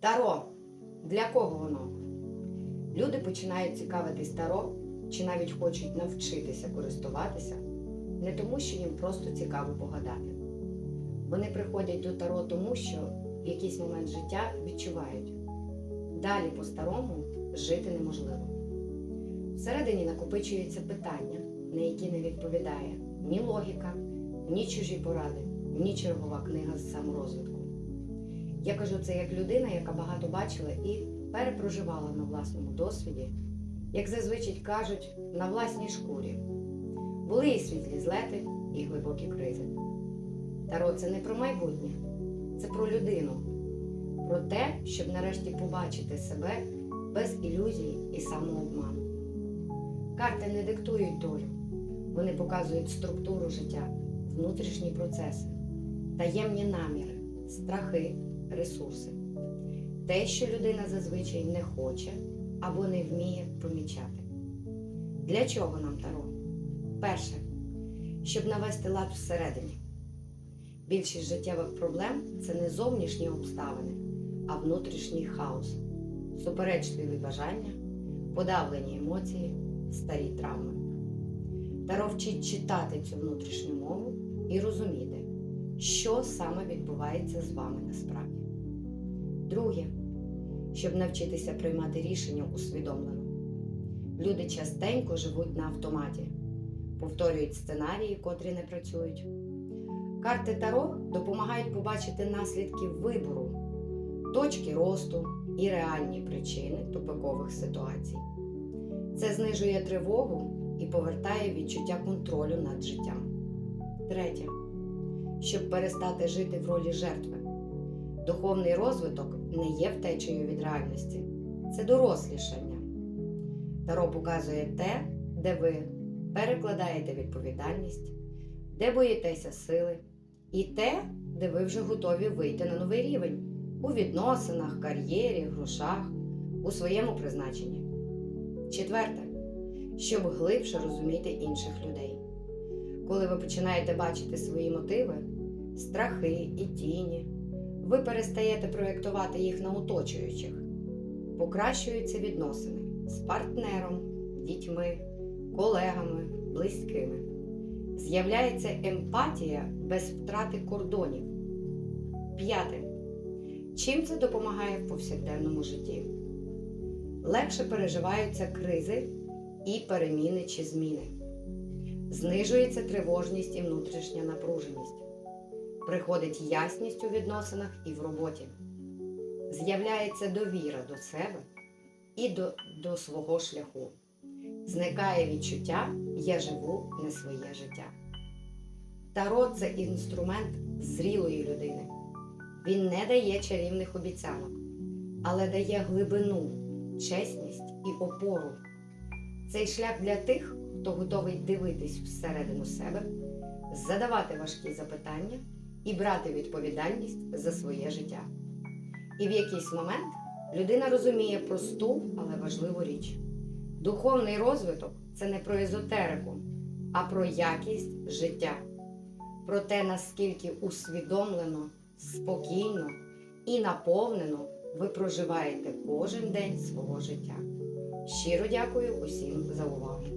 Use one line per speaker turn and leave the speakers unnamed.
Таро. Для кого воно? Люди починають цікавитись таро чи навіть хочуть навчитися користуватися не тому, що їм просто цікаво погадати. Вони приходять до таро тому, що в якийсь момент життя відчувають. Далі по-старому жити неможливо. Всередині накопичуються питання, на які не відповідає ні логіка, ні чужі поради, ні чергова книга з саморозвитку. Я кажу це як людина, яка багато бачила і перепроживала на власному досвіді, як зазвичай кажуть, на власній шкурі. Були і світлі злети, і глибокі кризи. Таро це не про майбутнє, це про людину, про те, щоб нарешті побачити себе без ілюзій і самообману. Карти не диктують долю, вони показують структуру життя, внутрішні процеси, таємні наміри, страхи, ресурси. Те, що людина зазвичай не хоче або не вміє помічати. Для чого нам таро? Перше, щоб навести лад всередині. Більшість життєвих проблем це не зовнішні обставини, а внутрішній хаос, суперечливі бажання, подавлені емоції, старі травми. Таро вчить читати цю внутрішню мову і розуміти, що саме відбувається з вами насправді. Друге, щоб навчитися приймати рішення усвідомлено. Люди частенько живуть на автоматі, повторюють сценарії, котрі не працюють. Карти Таро допомагають побачити наслідки вибору, точки росту і реальні причини тупикових ситуацій. Це знижує тривогу і повертає відчуття контролю над життям. Третє, щоб перестати жити в ролі жертви. Духовний розвиток не є втечею від реальності, це дорослішання. Таро показує те, де ви перекладаєте відповідальність, де боїтеся сили, і те, де ви вже готові вийти на новий рівень у відносинах, кар'єрі, грошах, у своєму призначенні. Четверте, щоб глибше розуміти інших людей. Коли ви починаєте бачити свої мотиви, страхи і тіні, ви перестаєте проєктувати їх на оточуючих, покращуються відносини з партнером, дітьми, колегами, близькими. З'являється емпатія без втрати кордонів. П'яте. Чим це допомагає в повсякденному житті? Легше переживаються кризи і переміни чи зміни. Знижується тривожність і внутрішня напруженість. Приходить ясність у відносинах і в роботі. З'являється довіра до себе і до, до свого шляху. Зникає відчуття Я живу не своє життя. Таро це інструмент зрілої людини. Він не дає чарівних обіцянок, але дає глибину, чесність і опору. Цей шлях для тих, хто готовий дивитись всередину себе, задавати важкі запитання і брати відповідальність за своє життя. І в якийсь момент людина розуміє просту, але важливу річ. Духовний розвиток це не про езотерику, а про якість життя, про те, наскільки усвідомлено, спокійно і наповнено ви проживаєте кожен день свого життя. Щиро дякую усім за увагу.